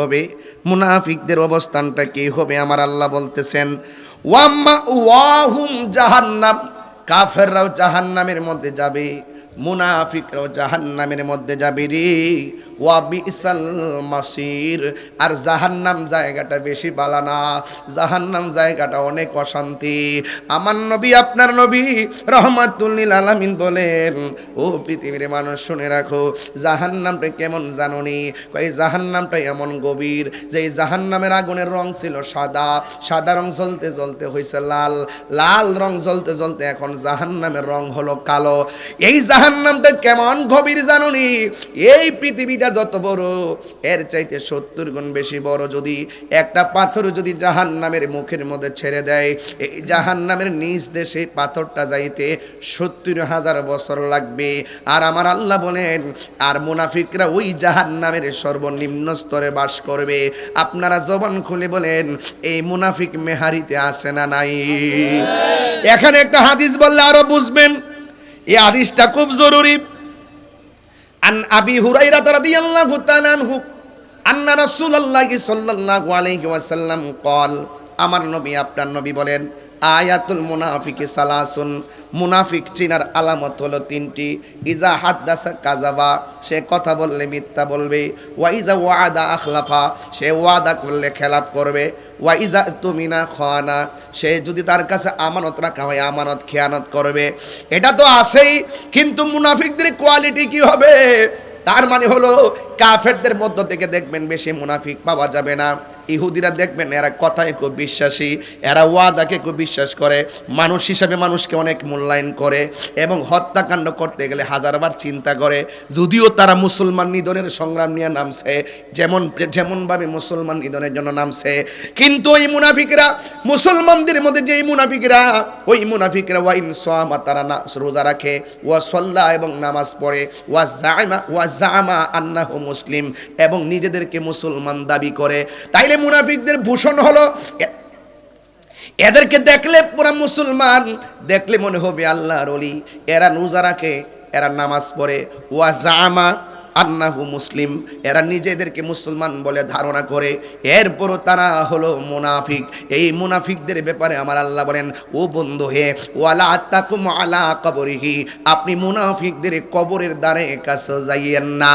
হবে। মুনাফিকদের অবস্থানটা কি হবে আমার আল্লাহ বলতেছেন, ওয়াম্মা ওয়াহুম জাহান্নাম। কাফেররাও জাহান্নামের মধ্যে যাবে, মুনাফিকরাও জাহান্নামের মধ্যে যাবে রে। ওয়া বিসাল মাসির। আর জাহান্নাম জায়গাটা বেশি বালানা জাহান্নাম জায়গাটা অনেক অশান্তি। আমার নবী, আপনার নবী রহমাতুল্লিল আলামিন বলেন, ও পৃথিবীর মানুষ, শুনে রাখো, জাহান্নামটা কেমন জাননি? কই জাহান্নামটা এমন গভীর যে এই জাহান্নামের আগুনের রং ছিল সাদা। সাদা রং জ্বলতে জ্বলতে হয়েছে লাল। লাল রং জ্বলতে জ্বলতে এখন জাহান্নামের রং হলো কালো। এই জাহান্নামটা কেমন গভীর জানুনি? এই পৃথিবীটা যত বড়, এর চাইতে সত্তর গুণ বেশি বড় যদি একটা পাথর যদি জাহান্নামের মুখের মধ্যে ছেড়ে দেয়, এই জাহান্নামের নিজ দেশে পাথরটা যাইতে সত্তর হাজার বছর লাগবে। আর আমার আল্লাহ বলেন, আর মুনাফিকরা ওই জাহান্নামের সর্বনিম্ন স্তরে বাস করবে। আপনারা জবান খুলে বলেন, এই মুনাফিক মেহারিতে আছে না নাই? এখানে একটা হাদিস বললে আরও বুঝবেন, এই হাদিসটা খুব জরুরি। আন আবি হুরাইরা রাদিয়াল্লাহু তাআলা আনহু, আন্না রাসূলুল্লাহি সাল্লাল্লাহু আলাইহি ওয়াসাল্লাম কল, আমার নবী, আপনার নবী বলেন, আয়াতুল মুনাফিকি সালাসুন মুনাফিক চিনার আলামত হলো তিনটি। ইজা হাত দাসা কাজাবা সে কথা বললে মিথ্যা বলবে। ওয়া ইজা ওয়াদা আখলাফা সে ওয়াদা করলে খেলাপ করবে। ওয়া ইজা তুমিনা খানা, সে যদি তার কাছে আমানত রাখা হয়, আমানত খেয়ানত করবে। এটা তো আছেই, কিন্তু মুনাফিকদের কোয়ালিটি কি হবে? তার মানে হলো কাফেরদের মধ্য থেকে দেখবেন বেশি মুনাফিক পাওয়া যাবে না। ইহুদিরা দেখবেন, এরা কথায় খুব বিশ্বাসী, এরা ওয়াদাকে খুব বিশ্বাস করে, মানুষ হিসাবে মানুষকে অনেক মূল্যায়ন করে এবং হত্যাকাণ্ড করতে গেলে হাজারবার চিন্তা করে। যদিও তারা মুসলমান নিধনের সংগ্রাম নিয়ে নামছে, যেমন, যেমনভাবে মুসলমান নিধনের জন্য নামছে, কিন্তু ওই মুনাফিকরা, মুসলমানদের মধ্যে যেই মুনাফিকরা, ওই মুনাফিকরা ওয়াইন সোয়ামা, তারা না, রোজা রাখে, ওয়া সল্লাহ এবং নামাজ পড়ে, ওয়া জামা ওয়া জামা আন্নাহু মুসলিম এবং নিজেদেরকে মুসলমান দাবি করে। তাইলে মুনাফিকদের ভূষণ হলো এদেরকে দেখলে পুরা মুসলমান, দেখলে মনে হবে আল্লাহর অলি এরা রোজা রাখে এরা নামাজ পড়ে। ওয়া জামা আন্নাহু মুসলিম। এরা নিজেদেরকে মুসলমান বলে ধারণা করে। এরপরও তারা হলো মুনাফিক। এই মুনাফিকদের ব্যাপারে আমার আল্লাহ বলেন, ও বন্ধু হে, ওয়ালা আত্তাকুম আলা কবরিহি। আপনি মুনাফিকদের কবরের দ্বারে কাছে যাইয়েন না।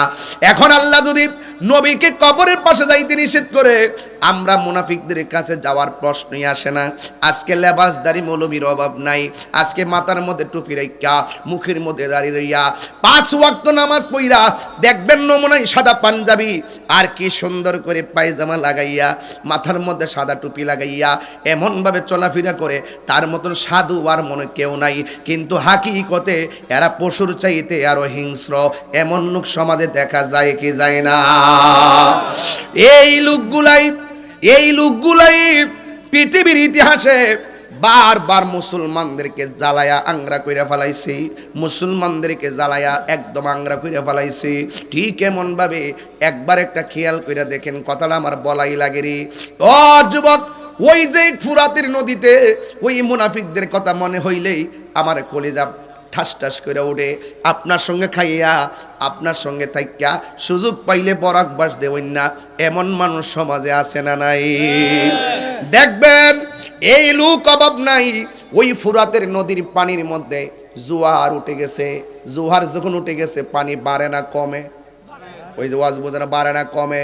এখন আল্লাহ যদি নবীকে কবরের পাশে যাইতে নিষেধ করে। আমরা মুনাফিকদের কাছে যাওয়ার প্রশ্নই আসে না। আজকে লেবাসদারি মৌলবীর অভাব নাই। আজকে মাথার মধ্যে টুপি রাইকা মুখের মধ্যে দাঁড়িয়ে রইয়া, পাঁচ ওয়াক্ত নামাজ পইরা দেখবেন নমুনায় সাদা পাঞ্জাবি। আর কি সুন্দর করে পায়জামা লাগাইয়া, মাথার মধ্যে সাদা টুপি লাগাইয়া, এমনভাবে চলাফেরা করে, তার মতন সাধু আর মনে কেউ নাই। কিন্তু হাকিকতে এরা পশুর চাইতে আরও হিংস্র। এমন লোক সমাজে দেখা যায় কি যায় না। এই লোকগুলাই এই লোকগুলাই পৃথিবীর ইতিহাসে বারবার মুসলমানদেরকে জ্বালায়া আংরা কইরা ফেলাইছে, মুসলমানদেরকে জ্বালায়া একদম আংরা কইরা ফেলাইছে। ঠিক এমন ভাবে একবার একটা খেয়াল কইরা দেখেন, কথাটা আমার বলাই লাগে রে। ও যুবক, ওই যে ফুরাতের নদীতে ওই মুনাফিকদের কথা মনে হইলেই আমার কলেজা ঠাস ঠাস করে ওঠে। আপনার সঙ্গে খাইয়া, আপনার সঙ্গে থাইকা সুযোগ পাইলে বরাক বাস দেবেন না। এমন মানুষ সমাজে আছে না নাই। দেখবেন, এই লোক অভাব নাই। ওই ফুরাতের নদীর পানির মধ্যে জোয়ার উঠে গেছে। জোয়ার যখন উঠে গেছে, পানি বাড়ে না, কমে। ওই যে ওয়াজ বোঝানো বাড়ে না, কমে।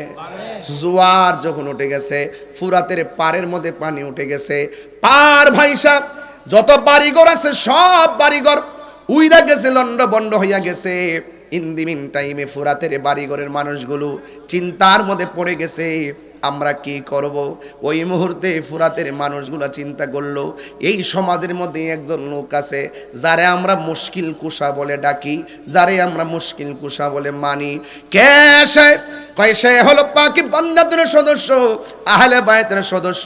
জোয়ার যখন উঠে গেছে, ফুরাতের পাড়ের মধ্যে পানি উঠে গেছে। পার ভাইসা, যত বাড়িঘর আছে, সব বাড়িঘর উইরা গেছে লন্ড বন্ড হইয়া গেছে। ইন দি মিন টাইমে ফুরাতের বাড়িঘরের মানুষগুলো চিন্তার মধ্যে পড়ে গেছে। আমরা কি করব? ওই মুহূর্তে ফুরাতের মানুষগুলো চিন্তা করল, এই সমাজের মধ্যে একজন লোক আছে, যারে আমরা মুশকিল কুশা বলে ডাকি, যারে আমরা মুশকিল কুশা বলে মানি। কে সে? কয় সে হলো পাকি বান্দাদের সদস্য, আহলে বায়তের সদস্য।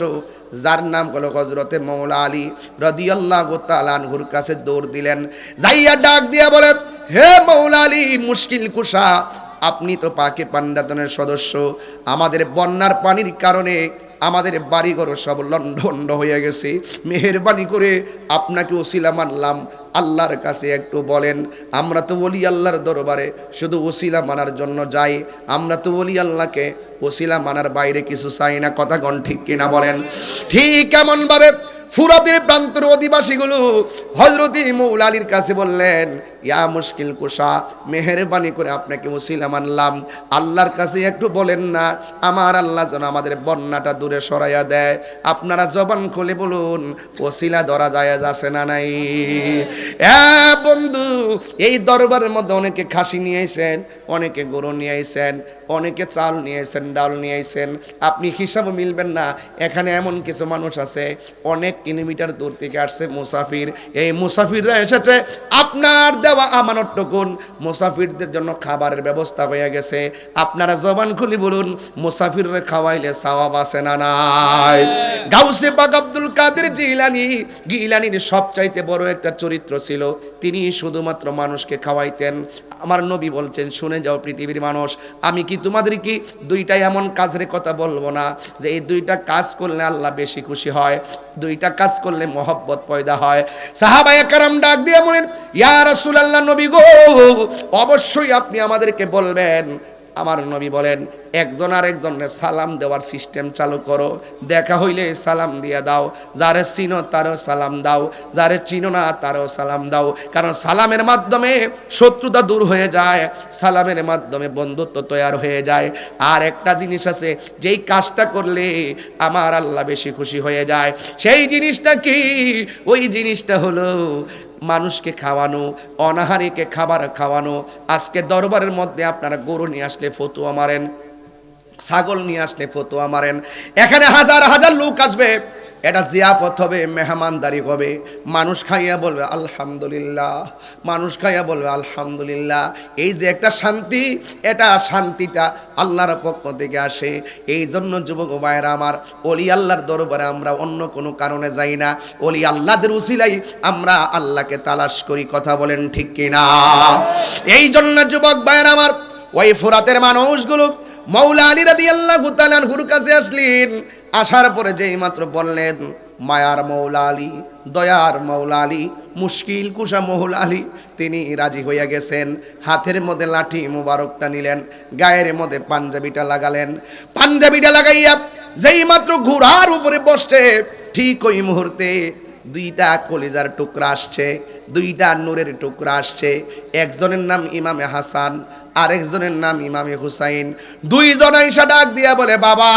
যার নাম হলো হজরতে মৌলা আলী রদিয়াল্লাহ তালানহুর কাছে দৌড় দিলেন। যাইয়া ডাক দিয়া বলে, হে মৌলা আলী, মুশকিল কুশা, আপনি তো পাকে পান্ডাতনের সদস্য। আমাদের বন্যার পানির কারণে আমাদের বাড়িঘর সব লন্ডন্ড হয়ে গেছে। মেহরবানি করে আপনাকে ওসিলা মানলাম। আল্লাহর কাছে একটু বলেন, আমরা তো বলি আল্লাহর দরবারে শুধু ওসিলা মানার জন্য যাই। আমরা তো বলি আল্লাহকে ওসিলা মানার বাইরে কিছু চাই না, কথা গণ ঠিক কিনা বলেন। ঠিক এমন ভাবে ফুরাতের প্রান্তর অধিবাসীগুলো হজরতি মৌল আলীর কাছে বললেন ইয়া মুশকিল কুশা, মেহেরবানি করে আপনাকে ওসিলা মানলাম। আল্লাহর কাছে একটু বলেন না, আমার আল্লাহ যেন আমাদের বন্যাটা দূরে সরাইয়া দেয়। আপনারা জবান খুলে বলুন, ওসিলা ধরা যায় আছে না নাই? বন্ধু, এই দরবারের মধ্যে অনেকে খাসি নিয়ে আইছেন অনেকে গরু নিয়ে আইছেন অনেকে চাল নিয়ে আইছেন ডাল নিয়ে আইছেন আপনি হিসাবে মিলবেন না, এখানে এমন কিছু মানুষ আছে, অনেক কিলোমিটার দূর থেকে আসছে মুসাফির। এই মুসাফিররা এসেছে, আপনার দেওয়া আমানত টুকুন, মুসাফিরদের জন্য খাবারের ব্যবস্থা হয়ে গেছে। আপনারা জবান খুলি বলুন, মুসাফিররে খাওয়াইলে সাওয়াব আছে না নাই? গাউসে পাক আব্দুল কাদের জিলানি, গিলানির সবচাইতে বড় একটা চরিত্র ছিল তিনি শুধুমাত্র মানুষকে খাওয়াইতেন। আমার নবী বলছেন, শুনে যাও পৃথিবীর মানুষ, আমি কি তোমাদের কি দুইটা এমন কাজের কথা বলব না যে এই দুইটা কাজ করলে আল্লাহ বেশি খুশি হয়, দুইটা কাজ করলে মহব্বত পয়দা হয়? সাহাবায়ে কারাম ডাক দিয়ে বলেন, ইয়া রাসূলুল্লাহ নবী গো, অবশ্যই আপনি আমাদেরকে বলবেন আমার নবী বলেন, একজন আর একজনের সালাম দেওয়ার সিস্টেম চালু করো। দেখা হইলে সালাম দিয়ে দাও। যারে চিনো তারও সালাম দাও। যারে চিনো না তারও সালাম দাও। কারণ সালামের মাধ্যমে শত্রুতা দূর হয়ে যায়, সালামের মাধ্যমে বন্ধুত্ব তৈরি হয়ে যায়। আর একটা জিনিস আছে, যেই কাজটা করলে আমার আল্লাহ বেশি খুশি হয়ে যায়। সেই জিনিসটা কি? ওই জিনিসটা হলো মানুষকে খাওয়ানো, অনাহারীকে খাবার খাওয়ানো। আজকে দরবারের মধ্যে আপনারা গরু নিয়ে আসলে ফতুয়া মারেন, ছাগল নিয়ে আসলে ফতুয়া মারেন। এখানে হাজার হাজার লোক আসবে। এটা জিয়াফত হবে, মেহমানদারি হবে। মানুষ খাইয়া বলবে, আলহামদুলিল্লাহ। মানুষ খাইয়া বলবে, আলহামদুলিল্লাহ। এই যে একটা শান্তি, এটা শান্তিটা আল্লাহর পক্ষ থেকে আসে। এই জন্য যুবক ভাইয়েরা আমার অলি আল্লাহর দরবারে আমরা অন্য কোনো কারণে যাই না। অলি আল্লাহদের উসিলাই আমরা আল্লাহকে তালাশ করি, কথা বলেন ঠিক কিনা? এই জন্য যুবক ভাইয়েরা আমার, ওই ফোরাতের মানুষগুলো মৌলা আলী রাদি আল্লাহ কাছে আসলেন। আসার পরে যেই মাত্র বললেন, মায়ার মৌলা আলী দয়ার মৌলা আলী মুশকিল কুশা মৌলা আলী তিনি রাজি হইয়া গেছেন। হাতের মধ্যে লাঠি মুবারকটা নিলেন, গায়ের মধ্যে পাঞ্জাবিটা লাগালেন। পাঞ্জাবিটা লাগাইয়া যেই মাত্র ঘোড়ার উপরে বসছে, ঠিক ওই মুহূর্তে দুইটা কলিজার টুকরা আসছে, দুইটা নূরের টুকরা আসছে। একজনের নাম ইমামে হাসান আরেকজনের নাম ইমামি হুসাইন। দুইজন আইসা ডাক দিয়া বলে, বাবা,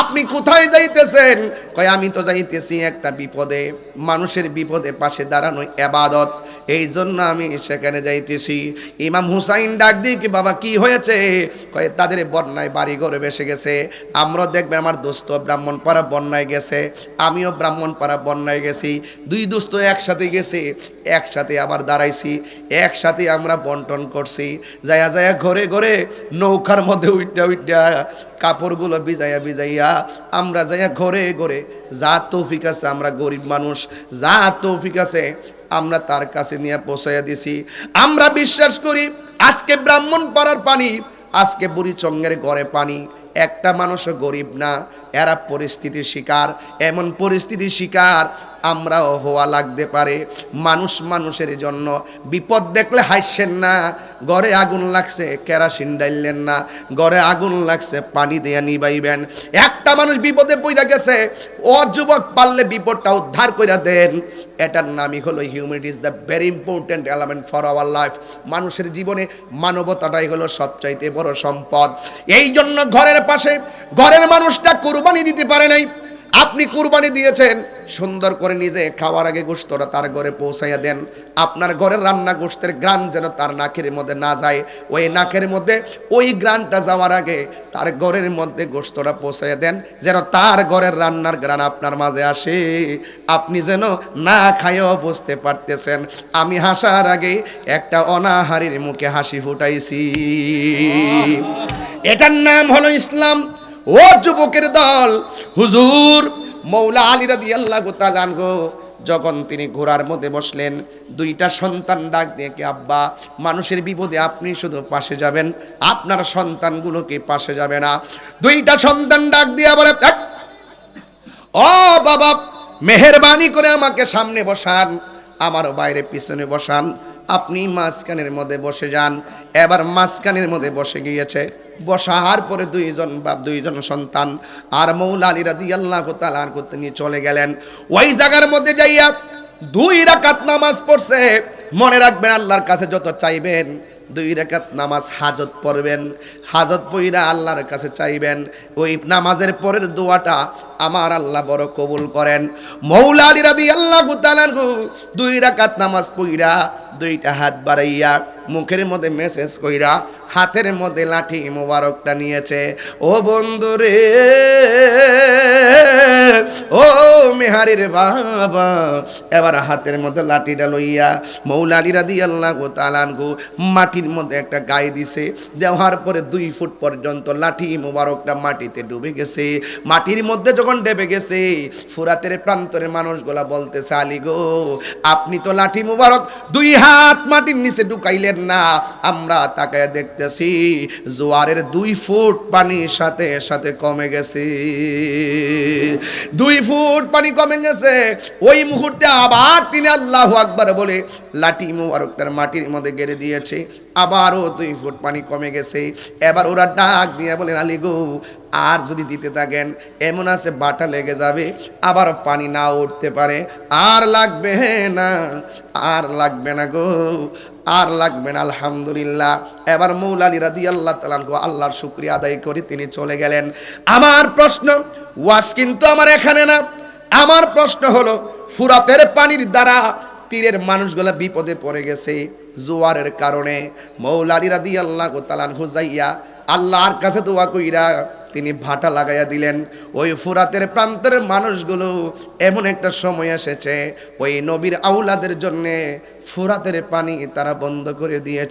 আপনি কোথায় যাইতেছেন? কয়, আমি তো যাইতেছি একটা বিপদে, মানুষের বিপদে পাশে দাঁড়ানো এবাদত। এই জন্য আমি সেখানে যাইতেছি। ইমাম হুসাইন ডাক দিয়ে কি, বাবা, কি হয়েছে? কয়ে, তাদের বন্যায় বাড়ি ঘরে বেসে গেছে। আমরাও দেখবে আমার দোস্ত ব্রাহ্মণ পাড়া বন্যায় গেছে। আমিও ব্রাহ্মণ পাড়া বন্যায় গেছি। দুই দোস্ত একসাথে গেছে। একসাথে আবার দাঁড়াইছি। একসাথে আমরা বন্টন করছি। যায়া যায়া ঘরে ঘরে নৌকার মধ্যে উইটা উইটা কাপড়গুলো ভিজাইয়া ভিজাইয়া আমরা যাইয়া ঘরে ঘরে, যা তৌফিক আছে আমরা গরিব মানুষ, যা তৌফিক আছে আমরা তার কাছে নিয়ে পৌঁছাইয়া দিছি। আমরা বিশ্বাস করি, আজকে ব্রাহ্মণ পাড়ার পানি, আজকে বুড়ি চঙ্গের ঘরে পানি। একটা মানুষও গরিব না, এরা পরিস্থিতির শিকার। এমন পরিস্থিতির শিকার আমরাও হওয়া লাগতে পারে। মানুষ মানুষের জন্য। বিপদ দেখলে হাসছেন না। ঘরে আগুন লাগছে, কেরাসিন ডাইলেন না। ঘরে আগুন লাগছে, পানি দিয়ে নিবাইবেন। একটা মানুষ বিপদে পড়ে গেছে, ও যুবক পারলে বিপদটা উদ্ধার করে দেন। এটার নামই হলো humanity is the very important element for our life মানুষের জীবনে মানবতাটাই হলো সবচাইতে বড় সম্পদ। এই জন্য ঘরের পাশে, ঘরের মানুষটা কুরবানি দিতে পারে নাই। আপনি কুরবানি দিয়েছেন সুন্দর করে নিজে খাওয়ার আগে গোস্তটা তার ঘরে পৌঁছাইয়া দেন। আপনার ঘরের রান্না গোস্তের গ্রান যেন তার নাকের মধ্যে না যায়। ওই নাকের মধ্যে, ওই গ্রানটা যাওয়ার আগে তার ঘরের মধ্যে গোস্তটা পৌঁছাইয়া দেন। যেন তার ঘরের রান্নার গ্রান আপনার মাঝে আসে। আপনি যেন না খাইও বুঝতে পারতেছেন। আমি হাসার আগে একটা অনাহারির মুখে হাসি ফুটাইছি। এটার নাম হলো ইসলাম। ও যুবকের দল। হুজুর মৌলা আলী রাদি আল্লাহ গো যখন তিনি ঘোড়ার মধ্যে বসলেন দুইটা সন্তান ডাক দিয়ে কি আব্বা মানুষের বিপদে আপনি শুধু পাশে যাবেন আপনার সন্তানগুলোকে পাশে যাবে না। দুইটা সন্তান ডাক দিয়ে বলে "ধ্যাৎ, ও বাবা মেহেরবানি করে আমাকে সামনে বসান আমার বাইরে পিছনে বসান আপনি মাঝখানের মধ্যে বসে যান। এবার মাঝখানের মধ্যে বসে গিয়েছে। বসার পরে দুইজন বাপ, দুইজন সন্তান আর মৌলা আলী রাদি আল্লাহ তালার করতে নিয়ে চলে গেলেন। ওই জায়গার মধ্যে যাইয়া দুই রাকাত নামাজ পড়ছে। মনে রাখবেন, আল্লাহর কাছে যত চাইবেন, দুই রাকাত নামাজ হাজত পড়বেন। হাজত পইরা আল্লাহর কাছে চাইবেন। ওই নামাজের পরের দোয়াটা আমার আল্লাহ বড় কবুল করেন। মৌলা আলী রাদি আল্লাহ দুই রাকাত নামাজ পইরা দুইটা হাত বাড়াইয়া মুখের মধ্যে মেসেজ কইরা হাতের মধ্যে লাঠি মোবারকটা নিয়েছে। ও বন্ধু রে ও মেহারির বাবা, এবার হাতের মধ্যে লাঠিটা লইয়া মৌলা আলী রাদি আল্লাহ গো তালানগু মাটির মধ্যে একটা গায়ে দিছে। দেওয়ার পরে দুই ফুট পর্যন্ত লাঠি মোবারকটা মাটিতে ডুবে গেছে। মাটির মধ্যে যখন ডেবে গেছে। ফুরাতের প্রান্তরের মানুষগুলা বলতেছে, আলী গো, আপনি তো লাঠি মোবারক দুই হাত মাটির নিচে ঢুকাইলেন না। আমরা তাকায় দেখতেছি, জোয়ারের দুই ফুট পানির সাথে সাথে কমে গেছে। দুই ফুট পানি কমে গেছে। ওই মুহূর্তে আবার তিনি আল্লাহ আকবার বলে লাঠি মুবারকটার মাটির মধ্যে গেড়ে দিয়েছে। আবারও দুই ফুট পানি কমে গেছে। এবার ওরা ডাক দিয়ে বলেন, আলী গো আর যদি দিতে থাকেন, এমন আছে বাটা লেগে যাবে, আবার পানি না উঠতে পারে। আর লাগবে না, আর লাগবে না গো, আর লাগবে না, আলহামদুলিল্লাহ। এবার মৌলালী রাদি আল্লাহ তালান গো আল্লাহর শুক্রিয়া আদায় করে তিনি চলে গেলেন। আমার প্রশ্ন ওয়াস কিন্তু আমার এখানে না। আমার প্রশ্ন হলো, ফুরাতের পানির দ্বারা তীরের মানুষগুলা বিপদে পড়ে গেছে জোয়ারের কারণে। মৌলালী রাদি আল্লাহ তালান হুজাইয়া আল্লাহর কাছে দোয়া কইরা তিনি ভাটা লাগাইয়া দিলেন। ওই ফুরাতের প্রান্তের মানুষগুলো এমন একটা সময় এসেছে, ওই নবীর আউলাদের জন্যে ফুরাতের পানি তারা বন্ধ করে দিয়েছে।